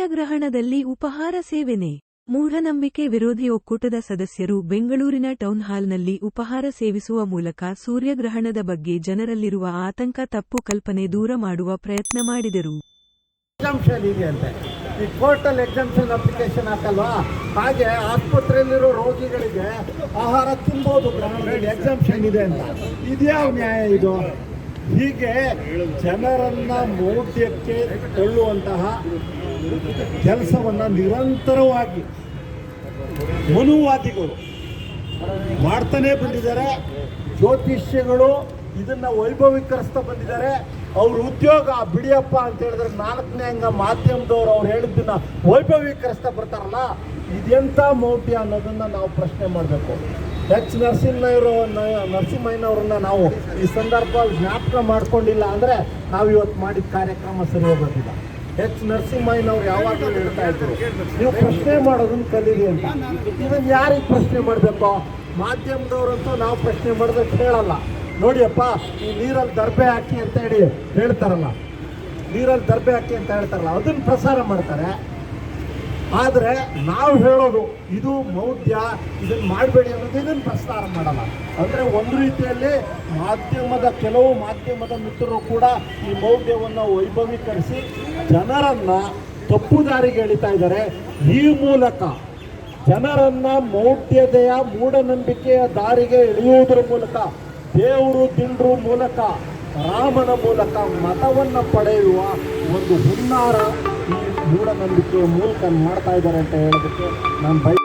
ಸೂರ್ಯಗ್ರಹಣದಲ್ಲಿ ಉಪಹಾರ ಸೇವನೆ. ಮೂಢನಂಬಿಕೆ ವಿರೋಧಿ ಒಕ್ಕೂಟದ ಸದಸ್ಯರು ಬೆಂಗಳೂರಿನ ಟೌನ್ ಹಾಲ್ನಲ್ಲಿ ಉಪಹಾರ ಸೇವಿಸುವ ಮೂಲಕ ಸೂರ್ಯಗ್ರಹಣದ ಬಗ್ಗೆ ಜನರಲ್ಲಿರುವ ಆತಂಕ ತಪ್ಪು ಕಲ್ಪನೆ ದೂರ ಮಾಡುವ ಪ್ರಯತ್ನ ಮಾಡಿದರು. ಈ ಕೋರ್ಟಲ್ ಎಕ್ಸಾಮ್ಷನ್ ಅಪ್ಲಿಕೇಶನ್ ಹಾಕಲ್ವಾ? ಹಾಗೆ ಆಸ್ಪತ್ರೆಯಲ್ಲಿರೋ ರೋಗಿಗಳಿಗೆ ಆಹಾರ ಗ್ರಹಣದಲ್ಲಿ ಎಕ್ಸಾಮ್ಷನ್ ಇದೆ ಅಂತ. ಇದ್ಯಾವ ನ್ಯಾಯ ಇದು? ಹೀಗೆ ಜನರನ್ನ ಮೌಢ್ಯಕ್ಕೆ ಕೊಳ್ಳುವಂತಹ ಕೆಲಸವನ್ನ ನಿರಂತರವಾಗಿ ಮನುವಾದಿಗಳು ಮಾಡ್ತಾನೆ ಬಂದಿದ್ದಾರೆ. ಜ್ಯೋತಿಷ್ಯಗಳು ಇದನ್ನ ವೈಭವೀಕರಿಸ್ತಾ ಬಂದಿದ್ದಾರೆ. ಅವ್ರ ಉದ್ಯೋಗ ಬಿಡಿಯಪ್ಪ ಅಂತ ಹೇಳಿದ್ರೆ ನಾಲ್ಕನೇ ಅಂಗ ಮಾಧ್ಯಮದವ್ರು ಅವ್ರು ಹೇಳಿದ್ದನ್ನ ವೈಭವೀಕರಿಸ್ತಾ ಬರ್ತಾರಲ್ಲ ಇದೆಂಥ ಮೌಢ್ಯ ಅನ್ನೋದನ್ನ ನಾವು ಪ್ರಶ್ನೆ ಮಾಡಬೇಕು. ಎಚ್ ನರಸಿಂಹಯ್ಯವರು ನರಸಿಂಹಯ್ಯನವ್ರನ್ನ ನಾವು ಈ ಸಂದರ್ಭದಲ್ಲಿ ಜ್ಞಾಪಕ ಮಾಡ್ಕೊಂಡಿಲ್ಲ ಅಂದರೆ ನಾವು ಇವತ್ತು ಮಾಡಿದ ಕಾರ್ಯಕ್ರಮ ಸರಿ ಹೋಗೋದಿಲ್ಲ. ಎಚ್ ನರಸಿಂಹಯ್ಯನವ್ರು ಯಾವಾಗಲೂ ಹೇಳ್ತಾ ಇದ್ರು, ನೀವು ಪ್ರಶ್ನೆ ಮಾಡೋದನ್ನು ಕಲೀರಿ ಅಂತ. ಇದನ್ನು ಯಾರಿಗೆ ಪ್ರಶ್ನೆ ಮಾಡಬೇಕು? ಮಾಧ್ಯಮದವ್ರಂತೂ ನಾವು ಪ್ರಶ್ನೆ ಮಾಡಿದ್ರೆ ಕೇಳಲ್ಲ ನೋಡಿಯಪ್ಪ, ಈ ನೀರಲ್ಲಿ ದರ್ಬೆ ಹಾಕಿ ಅಂತ ಹೇಳಿ ಹೇಳ್ತಾರಲ್ಲ. ನೀರಲ್ಲಿ ದರ್ಬೆ ಹಾಕಿ ಅಂತ ಹೇಳ್ತಾರಲ್ಲ, ಅದನ್ನು ಪ್ರಸಾರ ಮಾಡ್ತಾರೆ. ಆದರೆ ನಾವು ಹೇಳೋದು, ಇದು ಮೌಢ್ಯ ಇದನ್ನು ಮಾಡಬೇಡಿ ಅನ್ನೋದು ಇದನ್ನು ಪ್ರಸ್ತಾರ ಮಾಡಲ್ಲ. ಅಂದರೆ ಒಂದು ರೀತಿಯಲ್ಲಿ ಮಾಧ್ಯಮದ, ಕೆಲವು ಮಾಧ್ಯಮದ ಮಿತ್ರರು ಕೂಡ ಈ ಮೌಢ್ಯವನ್ನು ವೈಭವೀಕರಿಸಿ ಜನರನ್ನ ತಪ್ಪು ದಾರಿಗೆ ಎಳಿತಾ ಇದ್ದಾರೆ. ಈ ಮೂಲಕ ಜನರನ್ನ ಮೌಢ್ಯತೆಯ ಮೂಢನಂಬಿಕೆಯ ದಾರಿಗೆ ಎಳೆಯುವುದರ ಮೂಲಕ, ದೇವರು ದಿಂಡ್ರು ಮೂಲಕ, ರಾಮನ ಮೂಲಕ ಮತವನ್ನು ಪಡೆಯುವ ಒಂದು ಹುನ್ನಾರ ಈ ಮೂಢನಂಬಿಕೆಯ ಮೂಲಕ ಮಾಡ್ತಾ ಇದ್ದಾರೆ ಅಂತ ಹೇಳೋದಕ್ಕೆ ನಾನು ಬಯ